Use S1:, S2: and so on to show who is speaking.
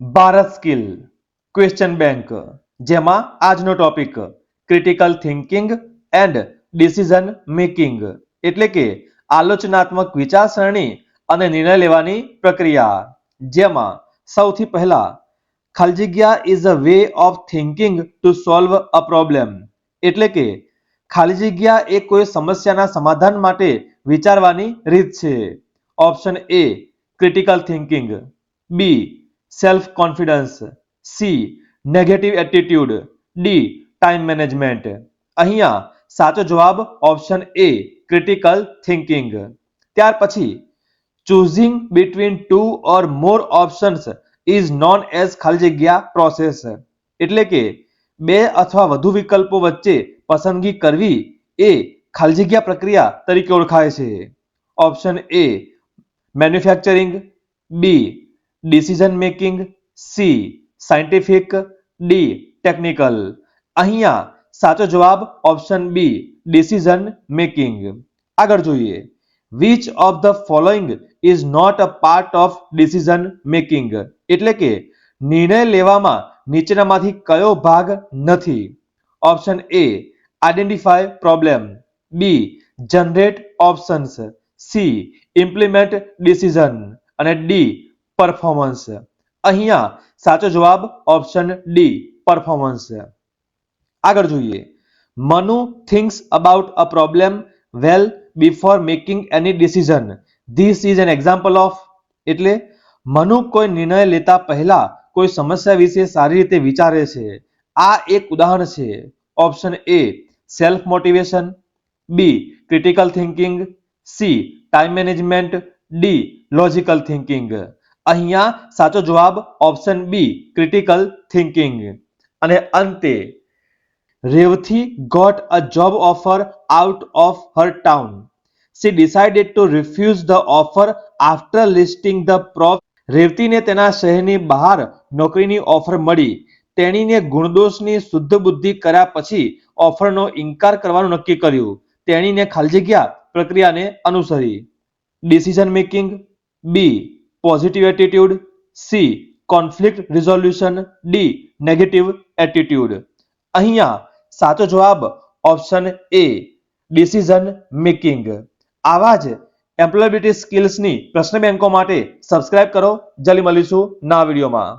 S1: Bharat skill question bank. જેમાં આજનો topic critical thinking and decision making એટલે કે આલોચનાત્મક વિચારસરણી અને નિર્ણય લેવાની પ્રક્રિયા. જેમાં સૌથી પહેલા, ખાલીજગ્યા is a way of thinking to solve a problem એટલે કે ખાલી જગ્યા એ કોઈ સમસ્યાના સમાધાન માટે વિચારવાની રીત છે. Option A critical thinking B self confidence C negative attitude D time management અહીંયા સાચો જવાબ ઓપ્શન એ ક્રિટિકલ થિંકિંગ ત્યાર પછી choosing between two or more options is known as ખાલી જગ્યા પ્રોસેસ એટલે કે બે અથવા વધુ વિકલ્પો વચ્ચે પસંદગી કરવી એ ખાલી જગ્યા પ્રક્રિયા તરીકે ઓળખાય છે option A manufacturing B decision making C scientific D technical અહીંયા સાચો જવાબ ઓપ્શન બી ડિસિઝન મેકિંગ આગળ જોઈએ. Which of the following is not a part of decision making એટલે કે નિર્ણય લેવામાં નીચેનામાંથી કયો ભાગ નથી? Option A identify problem B generate options C implement decision અને ડી પરફોર્મન્સ અહીંયા સાચો જવાબ ઓપ્શન ડી પરફોર્મન્સ આગળ જોઈએ Manu thinks about a problem well before making any decision this is an example of એટલે મનુ કોઈ નિર્ણય લેતા પહેલા કોઈ સમસ્યા વિશે સારી રીતે વિચારે છે આ એક ઉદાહરણ છે option A self motivation B critical thinking C time management D logical thinking અહીંયા સાચો જવાબ ઓપ્શન બી ક્રિટિકલ થિંકિંગ અને અંતે, Revathi got a job offer out of her town she decided to refuse the offer after listing the prof રેવતીને તેના શહેરની બહાર નોકરીની offer મળી. તેણીને ગુણદોષની શુદ્ધ બુદ્ધિ કર્યા પછી ઓફરનો ઇનકાર કરવાનું નક્કી કર્યું. તેણીને ખાલી જગ્યા પ્રક્રિયાને અનુસરી. Decision making B positive attitude C conflict resolution D negative attitude અહીંયા સાચો જવાબ ઓપ્શન એ ડિસિઝન મેકિંગ આવા જ એમ્પ્લોયબિલિટી સ્કિલ્સની પ્રશ્ન બેંકો માટે સબસ્ક્રાઇબ કરો. જલ્દી મળીશું નવા વિડીયોમાં.